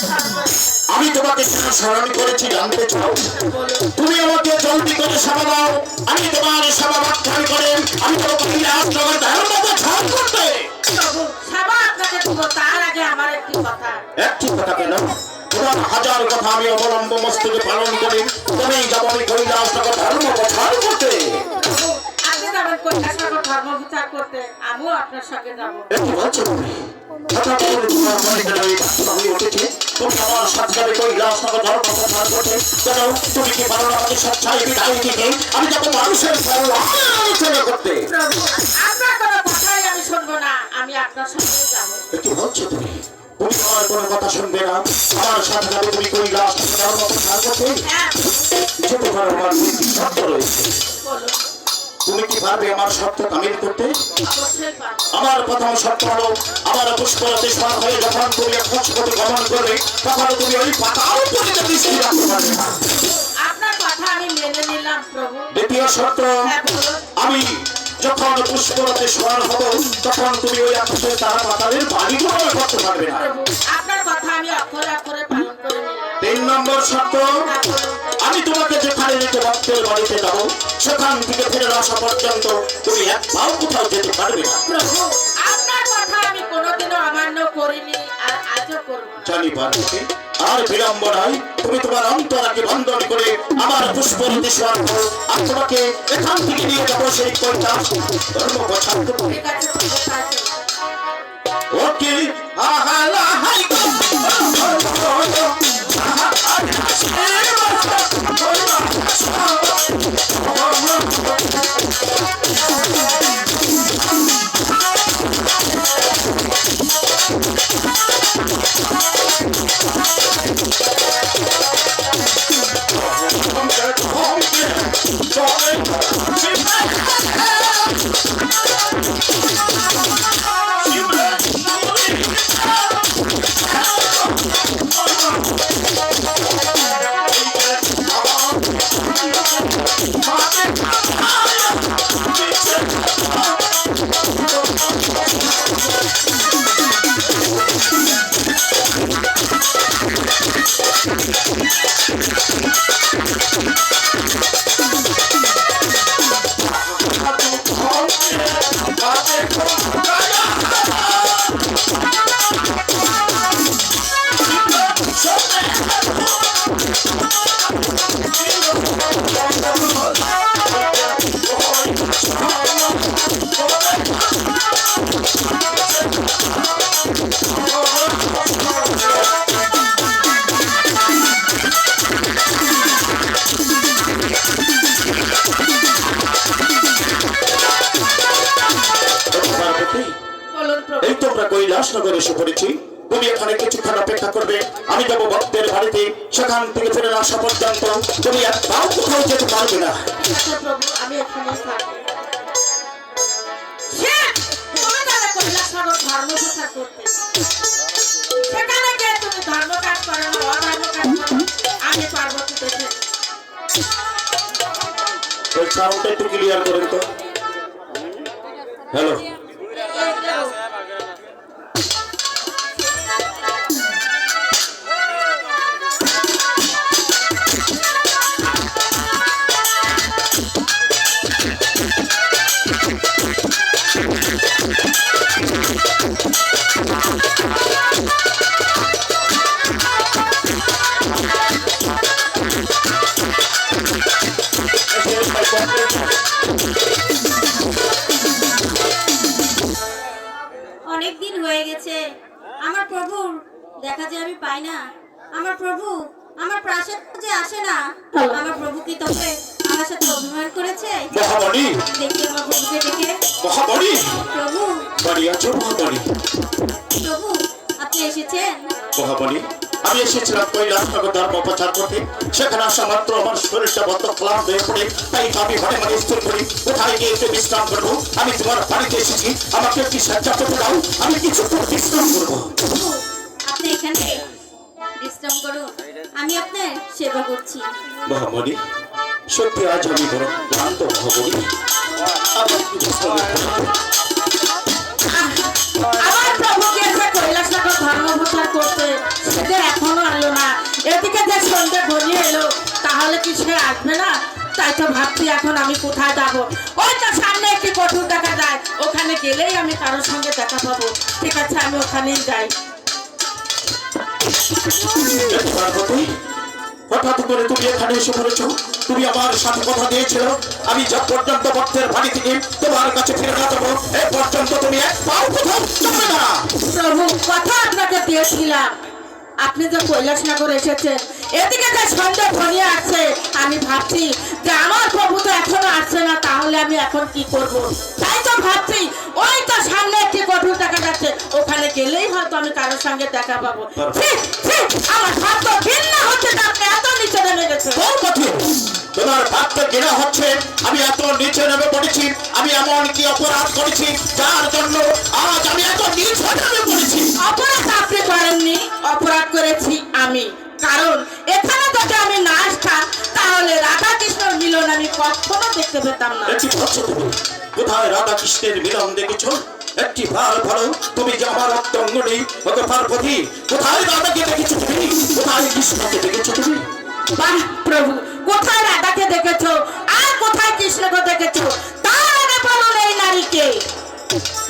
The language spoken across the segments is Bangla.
আমি তোমাকে কেন স্মরণ করেছি জানতে চাও? তুমি আমাকে জলদি করে সেবা দাও। আমি তোমার সেবা ব্যাখ্যান করে আমি তো কৈলাস নগর ধর্ম প্রচার করতে সেবা আপনাকে তার আগে আমার একটি কথা। একটি কথা কেন? তোমার হাজার কথা আমি অবলম্ব মস্তকে পালন করি। তুমি যাব আমি কৈলাস নগর ধর্ম প্রচার করতে বিচার করতে আমিও আপনার সঙ্গে যাব। তুমি আমার সাথে কৈলাস নগর ধর্ম প্রচার করতে কেন তুমি কি পারো আমাকে সচ্ছাই বিদায় দিতে? আমি যাব মানুষের আলোচনা করতে। আপনার কোনো কথাই আমি শুনব না। আমি আপনার সঙ্গে যাব। তুমি? তুমি আমার কোনো কথা শুনবে না। আমার সাথে যাবে তুমি কৈলাস ধর্ম প্রচার করতে যেতে পারো আমার রয়েছে। তুমি কি পারবে আমার শর্ত কামিল করতে? আমার প্রথম শর্ত হলো আমার পুষ্পরতে সর হয়ে যখন তুমি পুষ্পতে গমন করবে তখন তুমি ওই পাতাও পরিতে দৃষ্টি রাখতে পারবে দ্বিতীয় শর্ত হ্যাঁ আমি যখন পুষ্পরতে সর হব তখন তুমি ওই আকাশে তারা পাতালের করতে পারবে না। তিন নম্বর শর্ত নিতে ভক্তের বাড়িতে যাব সেখান থেকে ফিরে আসা পর্যন্ত তুমি এক পাও কোথাও যেতে পারবে না আপনার কথা আমি কোনোদিনও অমান্য করিনি আর আজও করব জানি পার্বতী আর বিলম্ব নাই তুমি তোমার অন্তরাকে বন্ধন করে আমার পুষ্পরতি স্বর্গ আর তোমাকে এখান থেকে নিয়ে যাব সেই কৈলাস ধর্ম প্রচার করতে। ঠিক আছে প্রভু তাই চলুন। ওকে আমি যাব ভক্তের বাড়িতে সেখান থেকে ফিরে আসা পর্যন্ত। তুমি এক পাও কোথাও যেতে পারবে না। আমি সাউন্ডটা একটু ক্লিয়ার করেন তো। হ্যালো যে না। আমার প্রভু আমার প্রাসাদ যে আসে না আমার প্রভু কি তবে আমার সাথে অভিমান করেছে? মহাবলী দেখি আমার প্রভুকে মহাবলী প্রভু। বাড়ি আছো মহাবলী প্রভু আপনি এসেছেন? মহাবলী আমি এসেছিলাম ধর্ম প্রচার করতে। সেখানে আসা মাত্র আমার শরীরটা বদ্ধ ক্লান্ত হয়ে পড়ে। তাই আমি ঘরে মানে স্থির করি। কোথায় গিয়ে একটু বিশ্রাম করব? আমি তোমার বাড়িতে এসেছি। আমাকে একটি সাজ্জা করতে দাও? আমি কিছু বিশ্রাম করব। আপনি এখানে? বিশ্রাম করুন আমি আপনার সেবা করছি। মহাবলী সত্যি আজ আমি বড় ক্লান্ত মহাবলী আমার কি বিশ্রাম করতে হবে? আমার প্রভু কৈলাসনগর ধর্ম প্রচার করতে সে যে এখনও সন্ধ্যে ঘনিয়ে এলো তাহলে কি সে আসবে না? তাই তো ভাবছি এখন আমি কোথায় যাব? ওই তো সামনে একটি কঠোর দেখা যায়। ওখানে গেলেই আমি কারোর সঙ্গে দেখা পাবো। ঠিক আছে আমি ওখানেই যাই। কথা আমি যা পর্যন্ত ভক্তের বাড়ি থেকে তোমার কাছে ফিরে না এ পর্যন্ত তুমি আপনাকে দিয়েছিলাম। আপনি যে কৈলাসনগর এসেছেন, এদিকে যে সন্ধ্যে ঘনিয়ে আসছে, আমি ভাবছি যে আমার প্রভু তো এখনও আসছে না, তাহলে আমি এখন কি করব? তাই তো ভাবছি গেলেই হয়তো আমি কারোর সঙ্গে দেখা পাবো। আমার তো ঘৃণা হচ্ছে আপনি এত নিচে নেমে গেছে। তোর কথা তোমার ভাবতে ঘৃণা হচ্ছে আমি এত নিচে নেমে পড়েছি আমি এমন কি অপরাধ করেছি যার জন্য আজ আমি এত নিচে নেমে পড়েছি? অপরাধ আপনি করেননি অপরাধ করেছি আমি। কারণ এখানে যদি আমি না আসতাম তাহলে রাধা কৃষ্ণর মিলন আমি কখনো দেখতে পেতাম না। কোথায় রাধা কৃষ্ণের মিলন দেখেছ? একটি ভার ভালো তুমি যে আমার অঙ্গনি ওকে পার্বতী কোথায় রাধাকে দেখেছ তুমি? কোথায় কৃষ্ণকে দেখেছ তুমি? বাহ প্রভু কোথায় রাধাকে দেখেছ? আর কোথায় কৃষ্ণকে দেখেছ? তার আগে বলো এই নারীকে।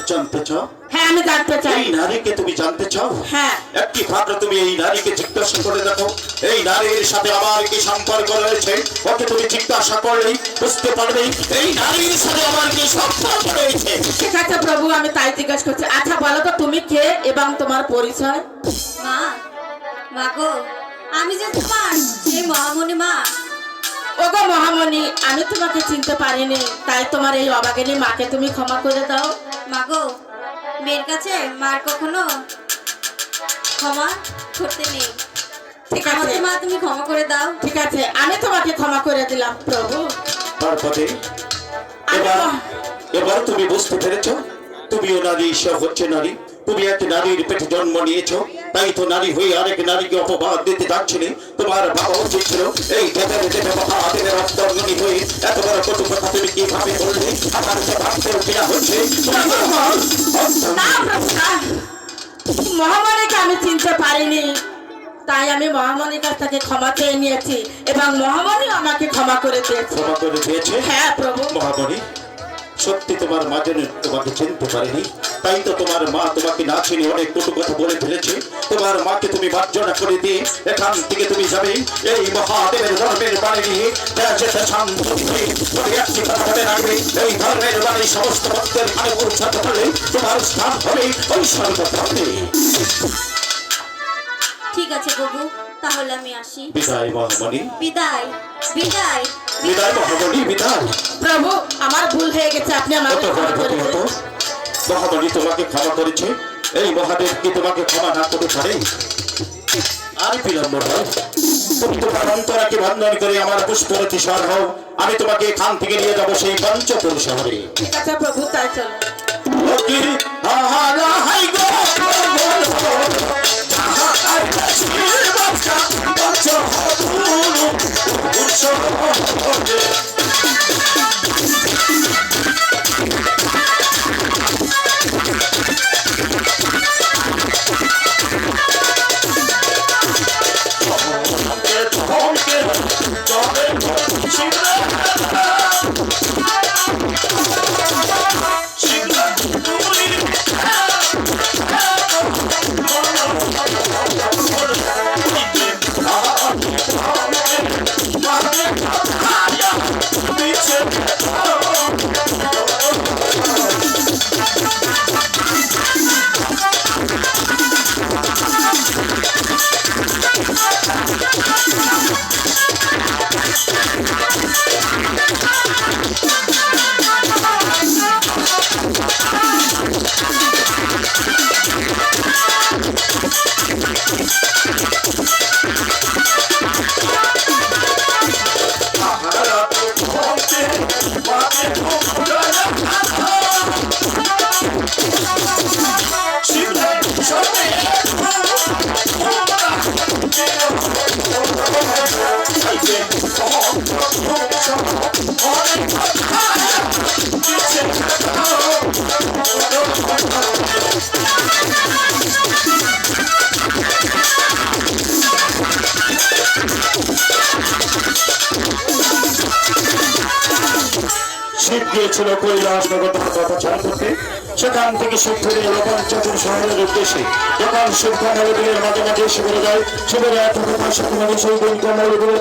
জানতে চাও? আমি জানতে চাই। এই নারীকে তুমি জানতে চাও? হ্যাঁ। একটি ভাবে তুমি এই নারীকে জিজ্ঞাসা করে দেখো। এই নারীর সাথে আমার কি সম্পর্ক রয়েছে? ওকে তুমি জিজ্ঞাসা করলেই বুঝতে পারবে। এই নারীর সাথে আমার কি সম্পর্ক রয়েছে? ঠিক আছে প্রভু আমি তাই জিজ্ঞাসা করছি। আচ্ছা বলো তো তুমি কে এবং তোমার পরিচয়? মা মা গো আমি যে তোমার সেই মহামণি মা। ওগো মহামণি আমি তোমাকে চিনতে পারিনি। তাই তোমার এই অবাগিনী মাকে তুমি ক্ষমা করে দাও। মা গো মেয়ের কাছে মার কখনো ক্ষমা করতে নেই। ঠিক আছে। মা তুমি ক্ষমা করে দাও। ঠিক আছে। আমি তোমাকে ক্ষমা করে দিলাম প্রভু। তারপরে এবার এবার তুমি বুঝতে পেরেছ তুমিও নারী ঈশ্বর হচ্ছে নারী। তুমি এক নারীর পেটে জন্ম নিয়েছো তাই তো নারী হয়ে আরেক নারীকে অপবাদ দিতে যাচ্ছিলে তোমার বাবা উচিত ছিল এই হয়ে এত বড় কটু কথা তুমি কীভাবে বললে? আমার যে ভাবতেও কিনা হচ্ছে। মহামারীকে আমি চিনতে পারিনি তাই আমি মহামারীর কাছ থেকে ক্ষমা চেয়ে নিয়েছি এবং মহামারী আমাকে ক্ষমা করে দিয়েছে। ক্ষমা করে দিয়েছে? হ্যাঁ প্রভু। মহামণি সত্যি তোমার মা যেন তোমাকে চিনতে পারেনি তাই তো তোমার মা তোমাকে না চিনি অনেক কটু কথা বলে ফেলেছে। তোমার মাকে তুমি মার্জনা করে দিয়ে এখান থেকে তুমি যাবে এই মহাদেবের ধর্মের বাড়ি নিয়ে যা যেতে শান্ত কথা রাখবে এই ধর্মের বাড়ি সমস্ত ভক্তের মানে পৌঁছাতে পারলে তোমার স্থান হবে ওই সর্বধর্মে। ঠিক আছে বাবু তাহলে আমি আসি। বিদায় মহামণি। বিদায় বিদায়। বিদায় মহামণি বিদায়। প্রভু আমার ভুল হয়ে গেছে আপনি মহাবলী তোমাকে ক্ষমা করেছে। এই মহাদেব কি তোমাকে ক্ষমা না করতে পারে? আর বিলম্ব নয় তুমি তোমার অন্তরাকে বন্ধন করে আমার পুষ্পরতি সর হও আমি তোমাকে এখান থেকে নিয়ে যাব সেই পঞ্চপুর শহরে। ঠিক আছে প্রভু তাই চলো। হাই গো! tchau por. গিয়েছিল কৈলাস নগর কথা করতে সেখান থেকে ফিরে এলো পঞ্চপুর শহরের উদ্দেশ্যে যখন শীত নগরীর মাঝে মাঝে শিবিরে যায়। শিবিরে এত পয়সা মানে সেই দিন কমলগুলির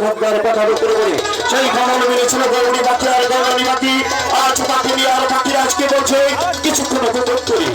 বলে। সেই কমলগুলি ছিল গৌরী বাকি আর গৌরী আজ বাকি আর বাকি আজকে বলছে? কিছুক্ষণ উপভোগ করি।